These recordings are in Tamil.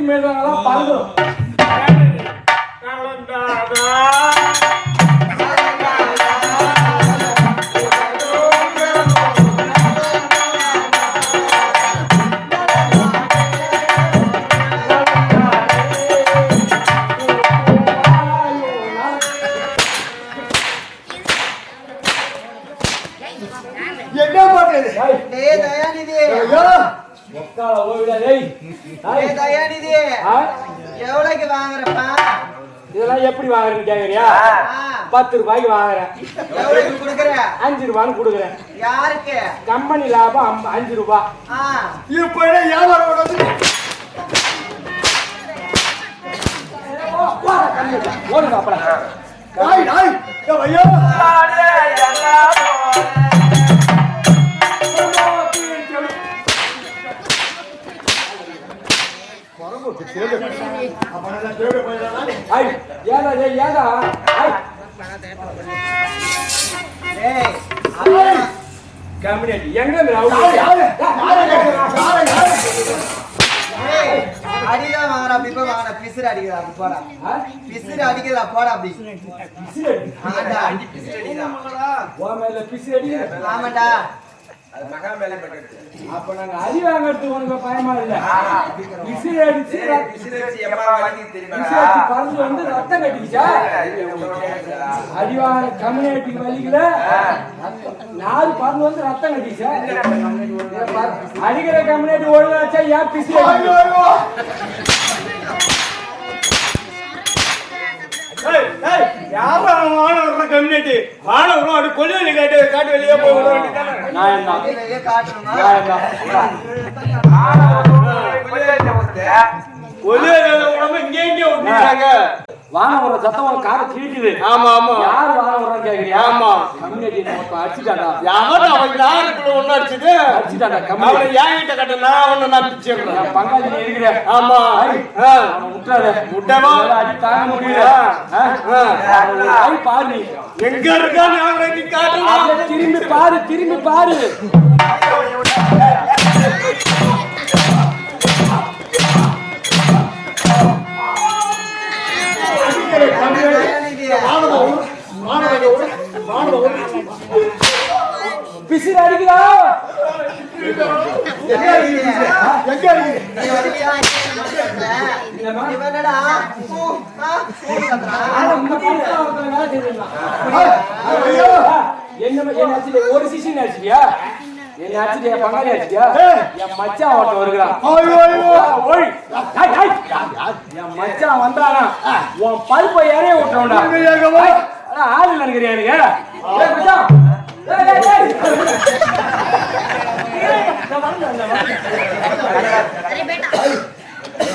ஒட்டி மேலாம் பறந்துடும் எப்படி வாங்குறேன்னு கேக்குறியா? பத்து ரூபாய்க்கு வாங்குறேன். அஞ்சு ரூபான்னு கொடுக்குறேன். யாருக்கு? கம்பெனி லாபம் அஞ்சு ரூபாய் இப்ப வியாபாரம் ஓடுங்க அப்புறம் எங்க அடிதான் வாங்குற அப்படி போய் வாங்குற பிசுறு அடிக்கிறா அப்படி போடா. பிசுறு அடிக்கிறா போடா அப்படி. ஆமாடா பிசுறு அடிக்கிறா ஓ ஆமாடா அப்ப நாங்க அடி உனக்கு பயமா இல்ல. பிசி அடிச்சு பறந்து வந்து ரத்தம் கட்டிக்கிச்சா? அடி வாங்க கம்யூனிட்டி வலிக்கல. நாலு பறந்து வந்து ரத்தம் கட்டிச்சா அடிக்கிற கம்யூனிட்டி ஒழுங்காச்சா ஏன் பிசி ஐயோ ஐயோ கம்யூனிட்டி மாணவரும் அப்படி கொள்ளையில காட்டு காட்டு வெளியே போய் விட வேண்டியதானே நான் என்ன நான் ஒரு சத்தம் ஒரு காரை கீட்டுது ஆமா ஆமா. யார் வர்றான்னு கேக்குறியா ஆமா. கம்யூனிட்டி நமக்கு அடிச்சுட்டாடா. யாரும் அவன் யாருக்குள்ள ஒண்ணு அடிச்சது அடிச்சுட்டாடா அவனை கம்யூனிட்டி என்கிட்ட கட்ட நான் அவனை நான் பிச்சிடுறேன் பங்காளி நீ இருக்கிற. ஆமா. அவனை விட்டவா? உன்னால அடி தாங்க முடியல? அவனை பாரு நீ. எங்க இருக்கான்னு அவனை நீ திரும்பி பாரு திரும்பி பாரு. என்ன ஒரு சிசி அடிச்சிட்டியா என்ன அடிச்சிட்டியா பங்காளி அடிச்சிட்டியா என் மச்சான் ஒருத்தன் வருகிறான் என் மச்சான் வந்தானா உன் பல்பை ஏறே விட்டுறோம்டா இங்க ஆளு நினைக்கிறியா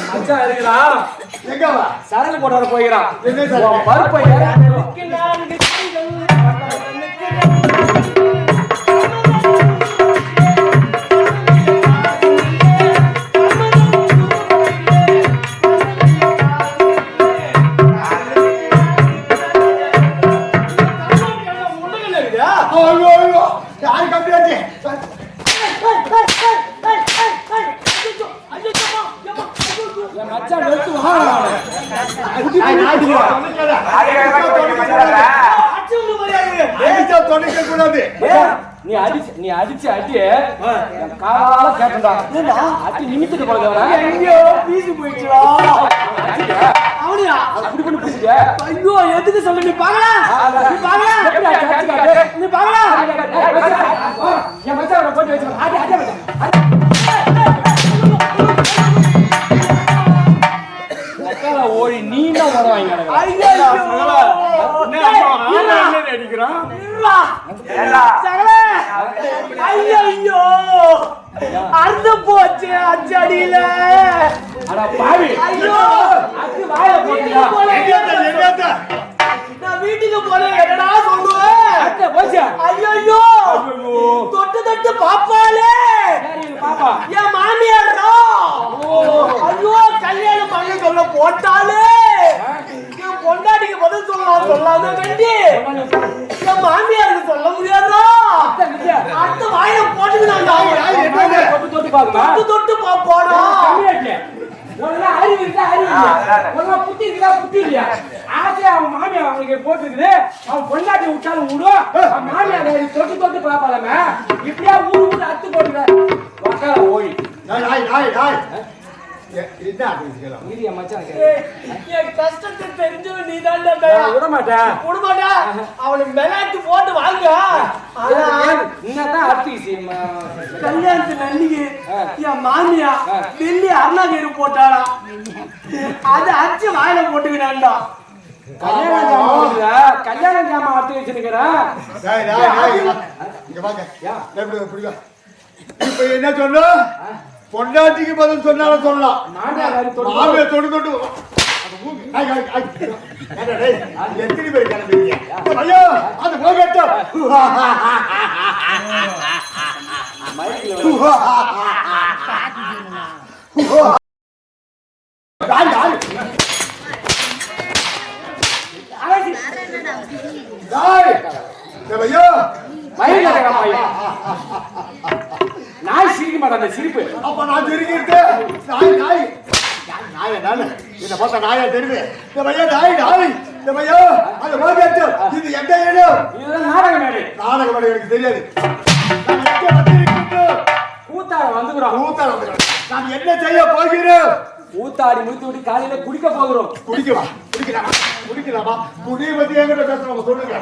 மச்சான் இருக்கிறான் சரக்கு போட்டு வர போகிறான். என்ன என் கூடாது நீ அடிச்சு நீ அடிச்சு. அடி காலால கேட்டா அடி நிமித்துட்டு போறதவரா போயிடுச்சுடா அவனியா அப்படி பண்ணி ஐயோ எதுக்கு சொல்ல நீ பாக்கல நீ பாக்கல நீ பாக்கல என் மச்சான் போட்டு வச்சு அடி அடி சகல. ஐயோ அறுந்து போச்சு அச்சடியில அட பாவி. ஐயோ. நான் வீட்டுக்கு போறேன் என்னடா சொல்லுவேன் ஐயோ தொட்டு தொட்டு பாப்பாலே பாப்பா? என் மாமியாரா புத்தி இல்லையா? ஆசையா அவன் மாமியா அவனுக்கு போட்டுருக்குது. அவன் பொண்டாட்டி விட்டாலும் விடும் அவன் மாமியா வேற தொட்டு தொட்டு பாப்பாளாம இப்படியா ஊரு ஊரு அத்து போட்டுக்க வக்கால ஓய் நாய் நாய் நாய் கஷ்டத்தை தெரிஞ்சவன் நீ தான் நான் விட மாட்டேன் குடும்பட்டா அவனுக்கு மெலாட்டு போட்டு வாங்க ஆனா என்னதான் அர்த்தி கல்யாணத்து அன்னைக்கு ஆ. என் மாமியா. டெல்லி அருணாகிரி போட்டாளா அது அச்சு வாயில போட்டுக்கினான்டா. கல்யாண ஜாமான் வருதா? கல்யாண ஜாமான் அர்த்தி வச்சிருக்கிறேன். இப்ப என்ன சொன்ன? பொண்டாட்டிக்கு பதில் சொன்னாலும் சொல்லலாம். மாமியா தொட்டு மாமியை தொடு தொடு அது மூக்கு. ஐ, ஐ, ஐ. ஏண்டா டேய், எத்தனை பேர்? ஐயோ, அது போகட்டும் டாய். டாய். ஏய், ஐயோ. மயில் கட்டக பையன் நாய் சிரிக்க மாட்டான் அந்த சிரிப்பு அப்ப நான் தெரிஞ்சுக்கிட்டு, நாய், நாய். நாய், நாயா, நானு. நாயா தெரியுது. ஏய், ஐயோ, நாய். இது இடம்? இதுதான் நாடக மேடை எனக்கு தெரியாது? கூத்தாட வந்துக்கிறோம் ஊத்தாட வந்திருக்கிறேன். நான் என்ன செய்ய போகிறேன் ஊத்தாடி முடித்து விட்டு காலையில குடிக்க போகிறோம் குடிக்கவா குடிக்கலாமா குடிக்கலாமா குடியை பத்தி என்கிட்ட பேசுறவங்க சொல்லுங்க